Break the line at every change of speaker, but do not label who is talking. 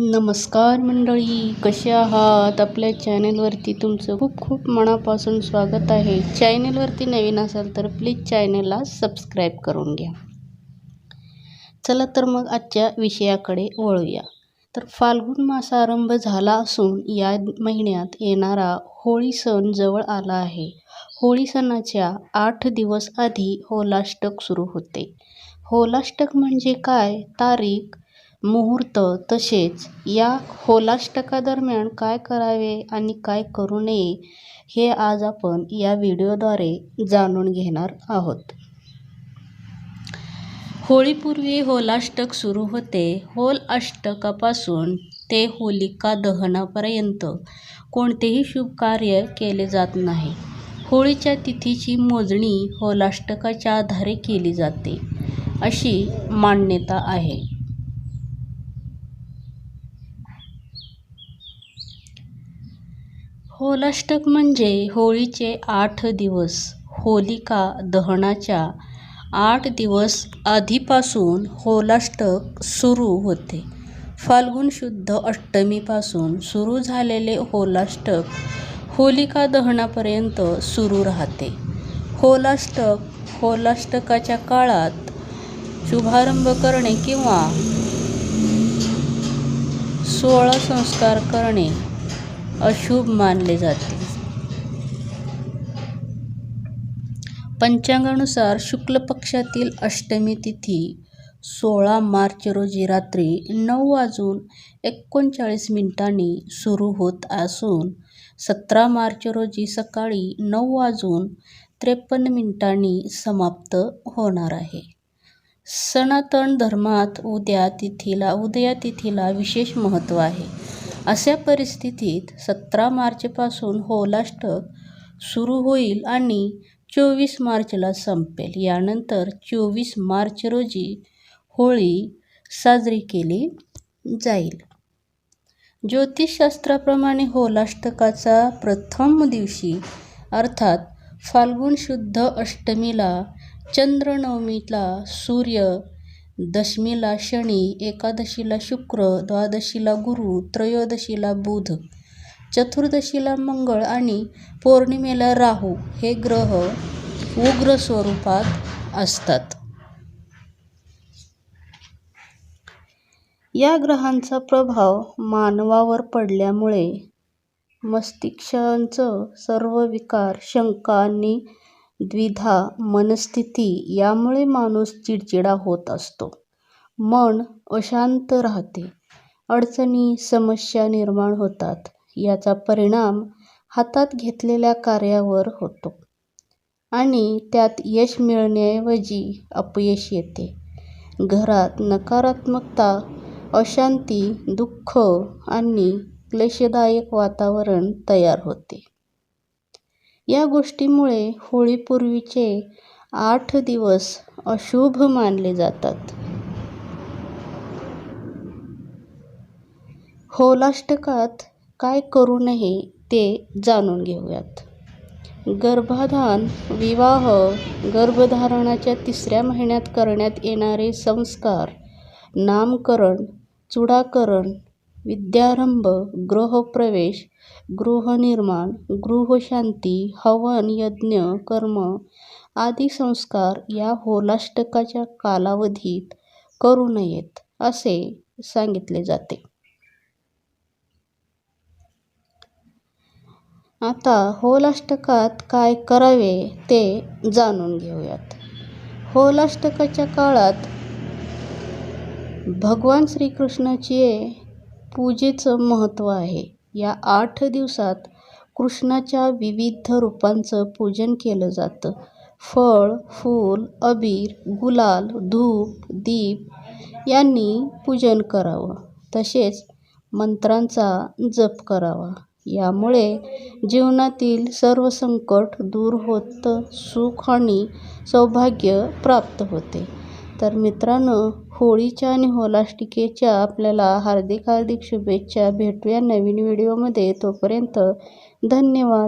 नमस्कार मंडळी कसे आहात? आपल्या चॅनेलवरती तुमचं खूप खूप मनापासून स्वागत आहे. चॅनेलवरती नवीन असाल तर प्लीज चॅनेलला सबस्क्राईब करून घ्या. चला तर मग आजच्या विषयाकडे वळूया. तर फाल्गुन मास आरंभ झाला असून या महिन्यात येणारा होळी सण जवळ आला आहे. होळी सणाच्या आठ दिवस आधी होलाष्टक सुरू होते. होलाष्टक म्हणजे काय? तारीख मुहूर्त तसेच या होलाष्टकादरम्यान काय करावे आणि काय करू नये हे आज आपण या व्हिडिओद्वारे जाणून घेणार आहोत. होळीपूर्वी होलाष्टक सुरू होते. होल अष्टकापासून ते होलिका दहनापर्यंत कोणतेही शुभ कार्य केले जात नाही. होळीच्या तिथीची मोजणी होलाष्टकाच्या आधारे केली जाते अशी मान्यता आहे. होलाष्टक म्हणजे होळीचे आठ दिवस होलिका दहनाच्या आठ दिवस आधीपासून होलाष्टक सुरू होते. फाल्गुन शुद्ध अष्टमीपासून सुरू झालेले होलाष्टक होलिका दहनापर्यंत सुरू राहते. होलाष्टक होलाष्टकाच्या काळात शुभारंभ करणे किंवा सोळा संस्कार करणे अशुभ मानले जाते. पंचांगानुसार शुक्ल पक्षातील अष्टमी तिथी सोळा मार्च रोजी रात्री नऊ वाजून एकोणचाळीस मिनिटांनी सुरू होत असून सतरा मार्च रोजी सकाळी नऊ वाजून त्रेपन्न मिनिटांनी समाप्त होणार आहे. सनातन धर्मात उद्या तिथीला उदया तिथीला विशेष महत्त्व आहे. अशा परिस्थितीत सतरा मार्चपासून होलाष्टक सुरू होईल आणि चोवीस मार्चला संपेल. यानंतर चोवीस मार्च रोजी होळी साजरी केली जाईल. ज्योतिषशास्त्राप्रमाणे होलाष्टकाचा प्रथम दिवशी अर्थात फाल्गुन शुद्ध अष्टमीला चंद्रनवमीला सूर्य दशमीला शनी एकादशीला शुक्र द्वादशीला गुरु त्रयोदशीला बुध चतुर्दशीला मंगळ आणि पौर्णिमेला राहू हे ग्रह उग्र स्वरूपात असतात. या ग्रहांचा प्रभाव मानवावर पडल्यामुळे मस्तिष्कांचं सर्व विकार शंका आणि द्विधा मनस्थिती यामुळे माणूस चिडचिडा होत असतो. मन अशांत राहते. अडचणी समस्या निर्माण होतात. याचा परिणाम हातात घेतलेल्या कार्यावर होतो. आणि त्यात यश मिळण्याऐवजी अपयश येते. घरात नकारात्मकता अशांती दुःख आणि क्लेशदायक वातावरण तयार होते. या गोष्टीमुळे होळीपूर्वीचे आठ दिवस अशुभ मानले जातात. होलाष्टकात काय करू नये ते जाणून घेऊयात. गर्भाधान विवाह गर्भधारणाच्या तिसऱ्या महिन्यात करण्यात येणारे संस्कार नामकरण चूडाकरण विद्यारंभ गृहप्रवेश गृहनिर्माण गृहशांती हवन यज्ञ कर्म आदी संस्कार या होलाष्टकाच्या कालावधीत करू नयेत असे सांगितले जाते. आता होलाष्टकात काय करावे ते जाणून घेऊयात. होलाष्टकाच्या काळात भगवान श्रीकृष्णाची पूजेचं महत्त्व आहे. या आठ दिवसात कृष्णाच्या विविध रूपांचं पूजन केलं जातं. फळ फूल अबीर गुलाल धूप दीप यांनी पूजन करावं. तसेच मंत्रांचा जप करावा. यामुळे जीवनातील सर्व संकट दूर होतं सुख आणि सौभाग्य प्राप्त होते. तर मित्रांनो होळीच्या आणि होलाष्टिकेच्या आपल्याला हार्दिक हार्दिक शुभेच्छा. भेटूया नवीन व्हिडिओमध्ये. तोपर्यंत धन्यवाद.